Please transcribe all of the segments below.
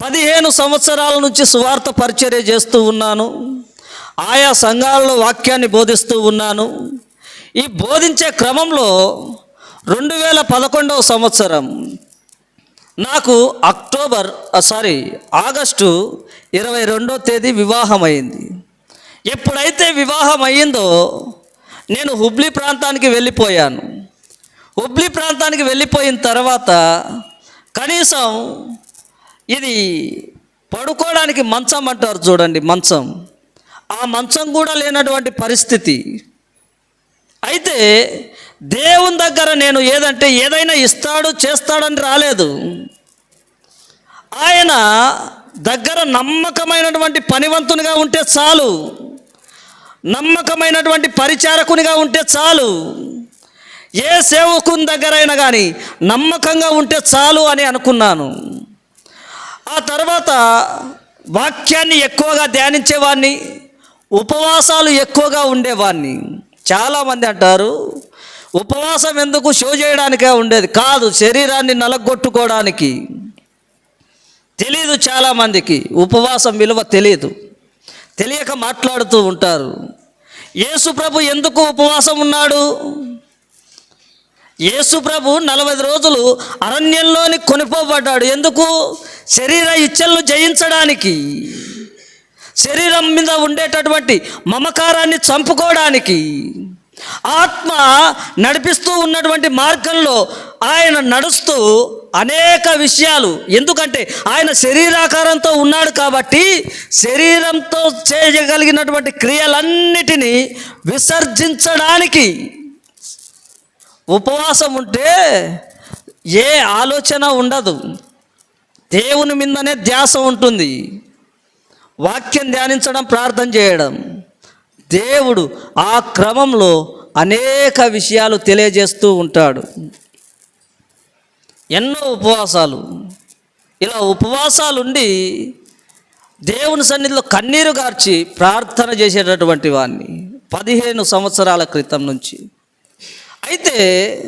పదిహేను సంవత్సరాల నుంచి సువార్త పరిచర్య చేస్తూ ఉన్నాను. ఆయా సంఘాలలో వాక్యాన్ని బోధిస్తూ ఉన్నాను. ఈ బోధించే క్రమంలో రెండు వేల పదకొండవ సంవత్సరం నాకు అక్టోబర్ సారీ ఆగస్టు ఇరవై రెండో తేదీ వివాహం అయింది ఎప్పుడైతే వివాహం అయ్యిందో నేను హుబ్లీ ప్రాంతానికి వెళ్ళిపోయాను. హుబ్లీ ప్రాంతానికి వెళ్ళిపోయిన తర్వాత కనీసం ఇది పడుకోవడానికి మంచం అంటారు చూడండి మంచం. ఆ మంచం కూడా లేనటువంటి పరిస్థితి. అయితే దేవుని దగ్గర నేను ఏదంటే ఏదైనా ఇస్తాడు చేస్తాడని రాలేదు. ఆయన దగ్గర నమ్మకమైనటువంటి పనివంతునిగా ఉంటే చాలు. నమ్మకమైనటువంటి పరిచారకునిగా ఉంటే చాలు. ఏ సేవకుని దగ్గరైనా కానీ నమ్మకంగా ఉంటే చాలు అని అనుకున్నాను. ఆ తర్వాత వాక్యాన్ని ఎక్కువగా ధ్యానించేవాడిని ఉపవాసాలు ఎక్కువగా ఉండేవాడిని చాలామంది అంటారు ఉపవాసం ఎందుకు షో చేయడానికే ఉండేది? కాదు శరీరాన్ని నలగొట్టుకోవడానికి. తెలియదు చాలామందికి ఉపవాసం విలువ తెలియదు తెలియక మాట్లాడుతూ ఉంటారు. యేసు ప్రభు ఎందుకు ఉపవాసం ఉన్నాడు? యేసు ప్రభు నలభై రోజులు అరణ్యంలోని కొనిపోబడ్డాడు. ఎందుకు? శరీర ఇచ్చలను జయించడానికి శరీరం మీద ఉండేటటువంటి మమకారాన్ని చంపుకోవడానికి ఆత్మ నడిపిస్తూ ఉన్నటువంటి మార్గంలో ఆయన నడుస్తూ అనేక విషయాలు. ఎందుకంటే ఆయన శరీరాకారంతో ఉన్నాడు కాబట్టి శరీరంతో చేయగలిగినటువంటి క్రియలన్నిటినీ విసర్జించడానికి ఉపవాసం ఉంటే ఏ ఆలోచన ఉండదు. దేవుని మీదనే ధ్యాస ఉంటుంది. వాక్యం ధ్యానించడం ప్రార్థన చేయడం. దేవుడు ఆ క్రమంలో అనేక విషయాలు తెలియజేస్తూ ఉంటాడు. ఎన్నో ఉపవాసాలు. ఇలా ఉపవాసాలు ఉండి దేవుని సన్నిధిలో కన్నీరు గార్చి ప్రార్థన చేసేటటువంటి వాడిని పదిహేను సంవత్సరాల క్రితం నుంచి. అయితే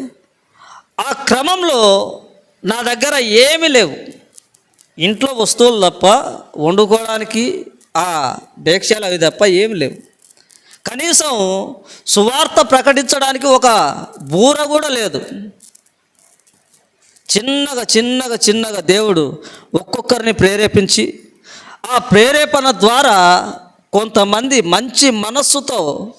ఆ క్రమంలో నా దగ్గర ఏమీ లేవు. ఇంట్లో వస్తువులు తప్ప వండుకోవడానికి ఆ డేక్షాలు అవి తప్ప ఏమి లేవు. కనీసం సువార్త ప్రకటించడానికి ఒక బూర కూడా లేదు. చిన్నగా చిన్నగా చిన్నగా దేవుడు ఒక్కొక్కరిని ప్రేరేపించి ఆ ప్రేరేపణ ద్వారా కొంతమంది మంచి మనస్సుతో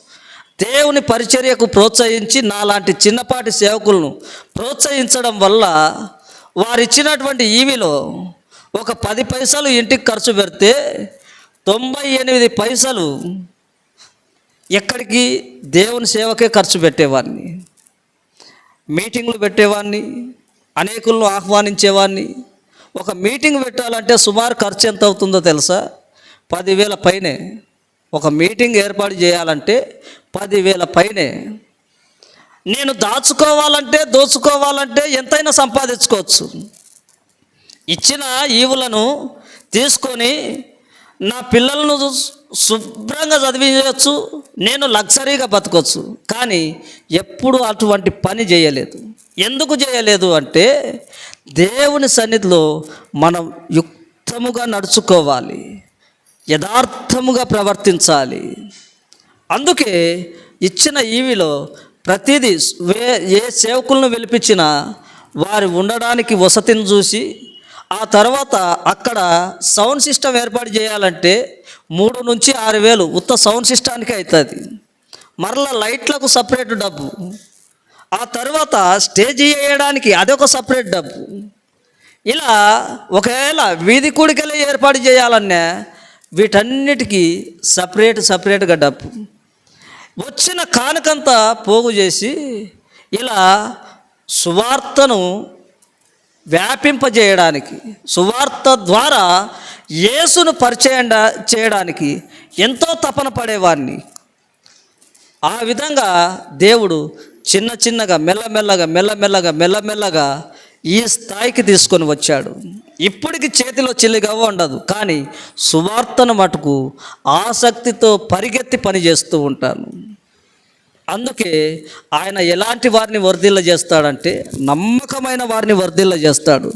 దేవుని పరిచర్యకు ప్రోత్సహించి నాలాంటి చిన్నపాటి సేవకులను ప్రోత్సహించడం వల్ల వారిచ్చినటువంటి ఈవిలో ఒక పది పైసలు ఇంటికి ఖర్చు పెడితే తొంభై ఎనిమిది పైసలు ఎక్కడికి? దేవుని సేవకే ఖర్చు పెట్టేవాడిని. మీటింగ్లు పెట్టేవాడిని అనేకులను ఆహ్వానించేవాడిని. ఒక మీటింగ్ పెట్టాలంటే సుమారు ఖర్చు ఎంత అవుతుందో తెలుసా? పదివేల పైనే. ఒక మీటింగ్ ఏర్పాటు చేయాలంటే పదివేల పైనే. నేను దాచుకోవాలంటే దోచుకోవాలంటే ఎంతైనా సంపాదించుకోవచ్చు. ఇచ్చిన ఈవులను తీసుకొని నా పిల్లలను శుభ్రంగా చదివించవచ్చు నేను లగ్జరీగా బతకొచ్చు. కానీ ఎప్పుడు అటువంటి పని చేయలేదు. ఎందుకు చేయలేదు అంటే దేవుని సన్నిధిలో మనం యుక్తముగా నడుచుకోవాలి. యథార్థముగా ప్రవర్తించాలి. అందుకే ఇచ్చిన ఈవిలో ప్రతిదీ వే ఏ సేవకులను పిలిపించినా వారు ఉండడానికి వసతిని చూసి ఆ తర్వాత అక్కడ సౌండ్ సిస్టమ్ ఏర్పాటు చేయాలంటే మూడు నుంచి ఆరు వేలు ఉత్త సౌండ్ సిస్టానికి అవుతుంది. మరలా లైట్లకు సపరేట్ డబ్బు. ఆ తర్వాత స్టేజ్ వేయడానికి అదొక సపరేట్ డబ్బు. ఇలా ఒకవేళ వీధి కూడికలే ఏర్పాటు చేయాలన్నా వీటన్నిటికీ సపరేట్ సపరేట్గా డబ్బు. వచ్చిన కానుకంతా పోగు చేసి ఇలా సువార్తను వ్యాపింపజేయడానికి సువార్త ద్వారా యేసును పరిచయం చేయడానికి ఎంతో తపన పడేవాడిని ఆ విధంగా దేవుడు చిన్న చిన్నగా మెల్లమెల్లగా మెల్లమెల్లగా మెల్లమెల్లగా ఈ స్థాయికి తీసుకొని వచ్చాడు. ఇప్పటికి చేతిలో చిల్లిగవ్వ ఉండదు కానీ సువార్తను మటుకు ఆసక్తితో పరిగెత్తి పని చేస్తూ ఉంటాను. అందుకే ఆయన ఎలాంటి వారిని వర్ధిల్ల చేస్తాడంటే నమ్మకమైన వారిని వర్ధిల్ల చేస్తాడు